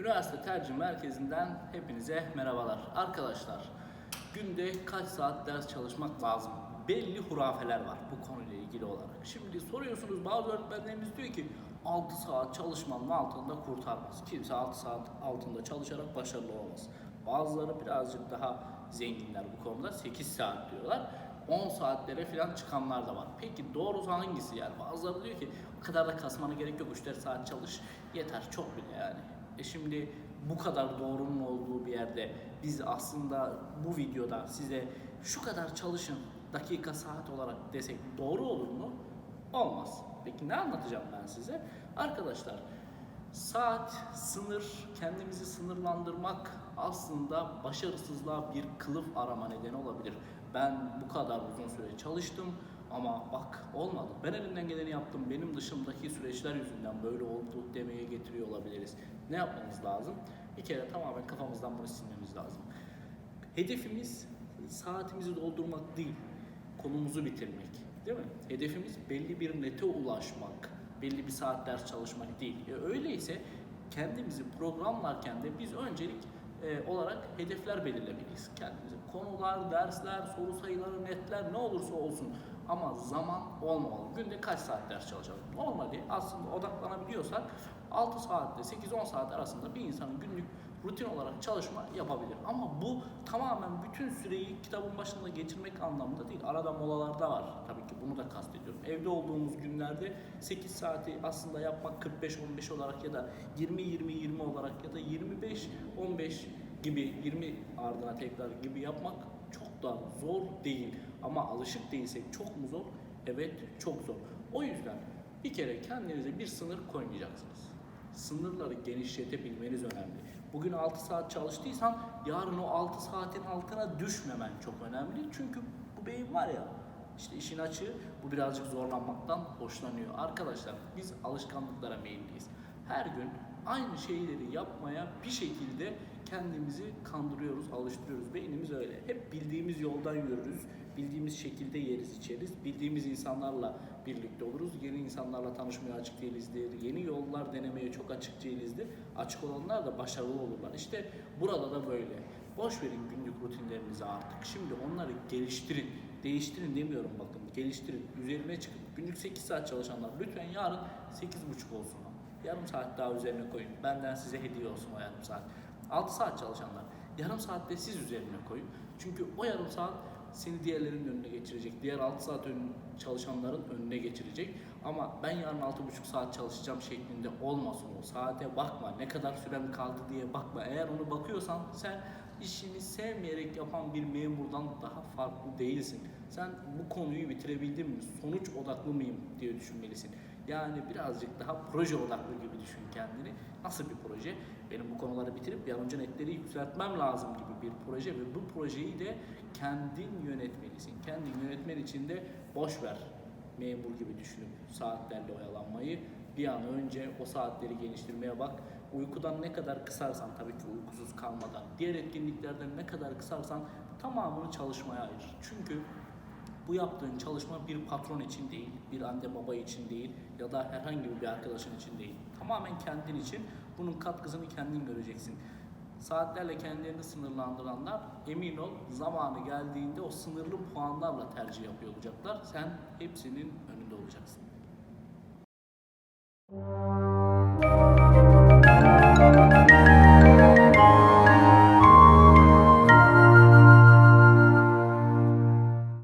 Üniversite Tercih Merkezi'nden hepinize merhabalar. Arkadaşlar, günde kaç saat ders çalışmak lazım? Belli hurafeler var bu konuyla ilgili olarak. Şimdi soruyorsunuz bazı öğretmenlerimiz diyor ki 6 saat çalışmanın altında kurtarmaz. Kimse 6 saat altında çalışarak başarılı olmaz. Bazıları birazcık daha zenginler bu konuda 8 saat diyorlar. 10 saatlere falan çıkanlar da var. Peki doğrusu hangisi yani? Bazıları diyor ki o kadar da kasmana gerek yok 3-4 saat çalış yeter çok bile yani. E şimdi bu kadar doğrunun olduğu bir yerde biz aslında bu videoda size şu kadar çalışın dakika saat olarak desek doğru olur mu? Olmaz. Peki ne anlatacağım ben size? Arkadaşlar saat, sınır, kendimizi sınırlandırmak aslında başarısızlığa bir kılıf arama nedeni olabilir. Ben bu kadar uzun süre çalıştım ama bak olmadı. Ben elimden geleni yaptım. Benim dışımdaki süreçler yüzünden böyle oldu demeye getiriyor olabiliriz. Ne yapmamız lazım? Bir kere tamamen kafamızdan bunu silmemiz lazım. Hedefimiz saatimizi doldurmak değil, konumuzu bitirmek. Değil mi? Hedefimiz belli bir nete ulaşmak, belli bir saat ders çalışmak değil. E, öyleyse kendimizi programlarken de biz öncelik e, olarak hedefler belirlemeliyiz kendimize. Konular, dersler, soru sayıları, netler ne olursa olsun ama zaman olmamalı. Günde kaç saat ders çalışalım? Normali aslında odaklanabiliyorsak 6 saatte 8-10 saat arasında bir insanın günlük rutin olarak çalışma yapabilir. Ama bu tamamen bütün süreyi kitabın başında geçirmek anlamında değil. Arada molalarda var. Tabii ki bunu da kastediyorum. Evde olduğumuz günlerde 8 saati aslında yapmak 45-15 olarak ya da 20-20-20 olarak ya da 25-15 gibi 20 ardına tekrar gibi yapmak çok da zor değil. Ama alışık değilsek çok mu zor? Evet çok zor. O yüzden bir kere kendinize bir sınır koymayacaksınız. Sınırları genişletebilmeniz önemli. Bugün 6 saat çalıştıysan yarın o 6 saatin altına düşmemen çok önemli. Çünkü bu beyin var ya işte işin açığı bu birazcık zorlanmaktan hoşlanıyor. Arkadaşlar biz alışkanlıklara meyilliyiz. Her gün aynı şeyleri yapmaya bir şekilde kendimizi kandırıyoruz, alıştırıyoruz. Beynimiz öyle. Hep bildiğimiz yoldan yürürüz, bildiğimiz şekilde yeriz içeriz, bildiğimiz insanlarla birlikte oluruz. Yeni insanlarla tanışmaya açık değilizdir, yeni yollar denemeye çok açık değilizdir. Açık olanlar da başarılı olurlar. İşte burada da böyle. Boş verin günlük rutinlerinizi artık. Şimdi onları geliştirin. Değiştirin demiyorum bakın. Geliştirin. Üzerine çıkın. Günlük 8 saat çalışanlar lütfen yarın 8.30 olsun. Yarım saat daha üzerine koyun. Benden size hediye olsun o yarım saat. 6 saat çalışanlar. Yarım saatte siz üzerine koyun. Çünkü o yarım saat seni diğerlerinin önüne geçirecek. Diğer 6 saat ön, çalışanların önüne geçirecek. Ama ben yarın 6,5 saat çalışacağım şeklinde olmasın o. Saate bakma. Ne kadar sürem kaldı diye bakma. Eğer onu bakıyorsan sen işini sevmeyerek yapan bir memurdan daha farklı değilsin. Sen bu konuyu bitirebildin mi? Sonuç odaklı mıyım diye düşünmelisin. Yani birazcık daha proje odaklı gibi düşün kendini. Nasıl bir proje? Benim bu konuları bitirip önce netleri yükseltmem lazım gibi bir proje ve bu projeyi de kendin yönetmelisin. Kendin yönetmen için de boş ver memur gibi düşünüp saatlerle oyalanmayı bir an önce o saatleri geliştirmeye bak. Uykudan ne kadar kısarsan tabii ki uykusuz kalmadan, diğer etkinliklerden ne kadar kısarsan tamamını çalışmaya ayır. Çünkü bu yaptığın çalışma bir patron için değil, bir anne baba için değil ya da herhangi bir arkadaşın için değil. Tamamen kendin için bunun katkısını kendin göreceksin. Saatlerle kendilerini sınırlandıranlar emin ol zamanı geldiğinde o sınırlı puanlarla tercih yapıyor olacaklar. Sen hepsinin önünde olacaksın.